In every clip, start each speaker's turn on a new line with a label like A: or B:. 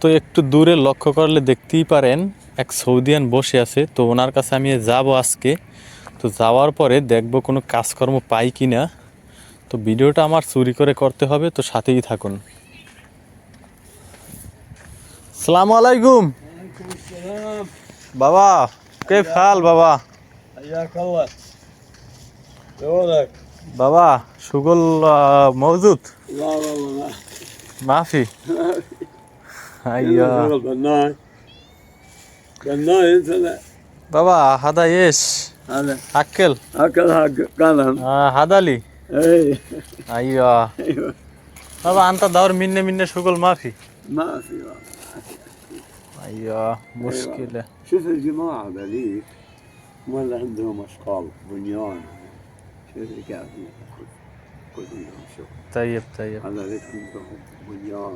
A: তো একটু দূরে লক্ষ্য করলে দেখতেই পারেন এক সৌদিয়ান বসে আছে। তো ওনার কাছে আমি যাব আজকে। তো যাওয়ার পরে দেখব কোনো কাজকর্ম পাই কি না তো ভিডিওটা আমার চুরি করে করতে হবে তো সাথেই থাকুন। সালাম আলাইকুম। বাবা কে ফাল বাবা। বাবা সুগল মজুদ মাফি। أيوه
B: البناي بناي انت
A: بابا هذا إيش؟
B: هذا
A: عكل
B: عكل قلم
A: آه
B: هذا
A: لي
B: إيه
A: أيوه أيوه بابا انت دور منا منا شغل
B: ما في ما
A: في أيوه مشكله
B: شوف الجماعه ذليك ولا عندهم اشغال بنيان شوف كيف
A: طيب طيب
B: عندهم بنيان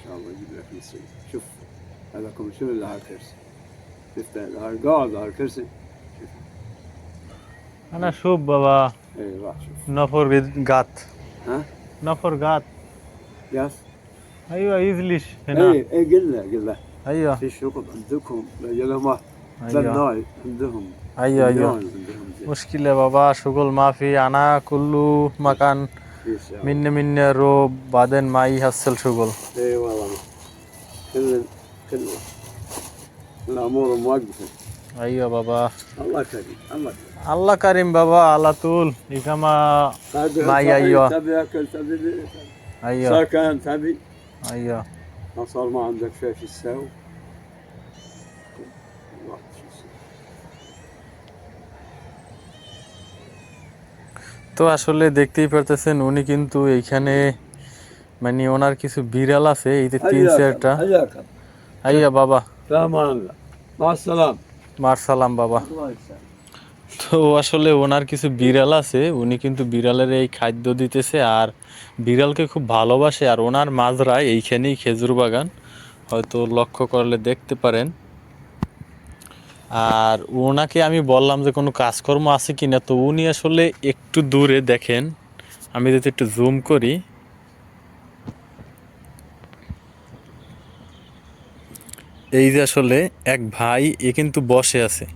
B: ان شاء الله يجيب لك نصيب. شوف هذا شوف اللي على الكرسي شفت؟ قاعد على الكرسي
A: أنا شوف بابا.
B: اي راح شوف.
A: نفر قات
B: ها؟
A: نفر قات
B: قاس
A: أيوه يفلش هنا.
B: اي اي قل له قل له.
A: أيوه.
B: في شغل عندكم؟
A: لهم
B: أيوه. عندهم. أيوه
A: أيوه. مشكلة بابا شغل ما في. أنا
B: كله مكان
A: من من روب بعدين معي هسل شغل
B: اي والله كل كل الأمور موقفه
A: أيوه بابا
B: الله كريم الله كريم
A: الله كريم بابا على
B: طول
A: كما
B: معي
A: أيوه
B: تبي اكل تبي
A: أيوه
B: سكن تبي
A: أيوه
B: ما صار ما عندك شيء تسوي
A: তো আসলে দেখতেই পারতেছেন উনি কিন্তু এইখানে মানে ওনার কিছু বিড়াল আছে এই যে তিন চারটা। আইয়া বাবা। মারসালাম। বাবা। তো আসলে ওনার কিছু বিড়াল আছে উনি কিন্তু বিড়ালের এই খাদ্য দিতেছে আর বিড়ালকে খুব ভালোবাসে। আর ওনার মাঝরায় এইখানেই খেজুর বাগান হয়তো লক্ষ্য করলে দেখতে পারেন। আর ওনাকে আমি বললাম যে কোনো কাজকর্ম আছে কি না তো উনি আসলে একটু দূরে দেখেন। আমি যদি একটু জুম করি। এই যে আসলে এক ভাই, এ কিন্তু বসে আছে।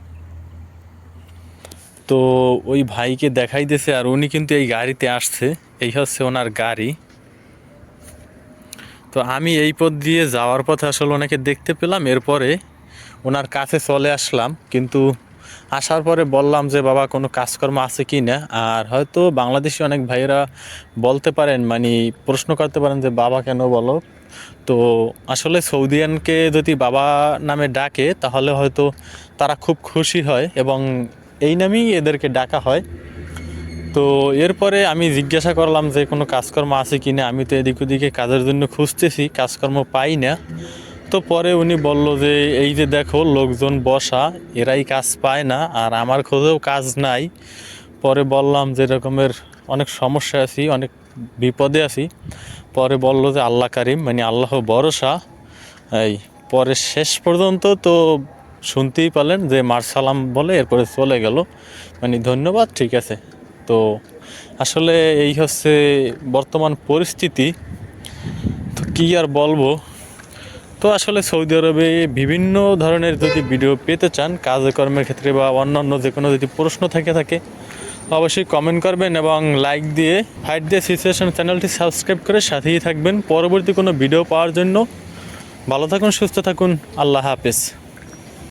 A: তো ওই ভাইকে দেখাইতেছে আর উনি কিন্তু এই গাড়িতে আসছে। এই হচ্ছে ওনার গাড়ি। তো আমি এই পথ দিয়ে যাওয়ার পথে আসলে ওনাকে দেখতে পেলাম। এরপরে ওনার কাছে চলে আসলাম, কিন্তু আসার পরে বললাম যে, বাবা, কোনো কাজকর্ম আছে কি না? আর হয়তো বাংলাদেশি অনেক ভাইয়েরা বলতে পারেন মানে প্রশ্ন করতে পারেন যে, বাবা, কেন বলো? তো আসলে সৌদিয়ানকে যদি বাবা নামে ডাকে, তাহলে হয়তো তারা খুব খুশি হয় এবং এই নামেই এদেরকে ডাকা হয়। তো এরপরে আমি জিজ্ঞাসা করলাম যে, কোনো কাজকর্ম আছে কি না? আমি তো এদিক ওদিকে কাজের জন্য খুঁজতেছি, কাজকর্ম পাই না। তো পরে উনি বলল যে, এই যে দেখো, লোকজন বসা, এরাই কাজ পায় না, আর আমার খোঁজেও কাজ নাই। পরে বললাম যে, এরকমের অনেক সমস্যা আছি, অনেক বিপদে আছি। পরে বলল যে, আল্লাহ কারিম মানে আল্লাহ ভরসা। এই, পরে শেষ পর্যন্ত তো শুনতেই পালেন যে মার্সালাম বলে এরপরে চলে গেল। মানে ধন্যবাদ, ঠিক আছে। তো আসলে এই হচ্ছে বর্তমান পরিস্থিতি। তো কী আর বলব? তো আসলে সৌদি আরবে বিভিন্ন ধরনের যদি ভিডিও পেতে চান কাজকর্মের ক্ষেত্রে বা অন্যান্য যে কোনো যদি প্রশ্ন থেকে থাকে, অবশ্যই কমেন্ট করবেন এবং লাইক দিয়ে ফাইট দিয়ে সিচুয়েশন চ্যানেলটি সাবস্ক্রাইব করে সাথেই থাকবেন। পরবর্তী কোনো ভিডিও পাওয়ার জন্য ভালো থাকুন, সুস্থ থাকুন। আল্লাহ হাফেজ।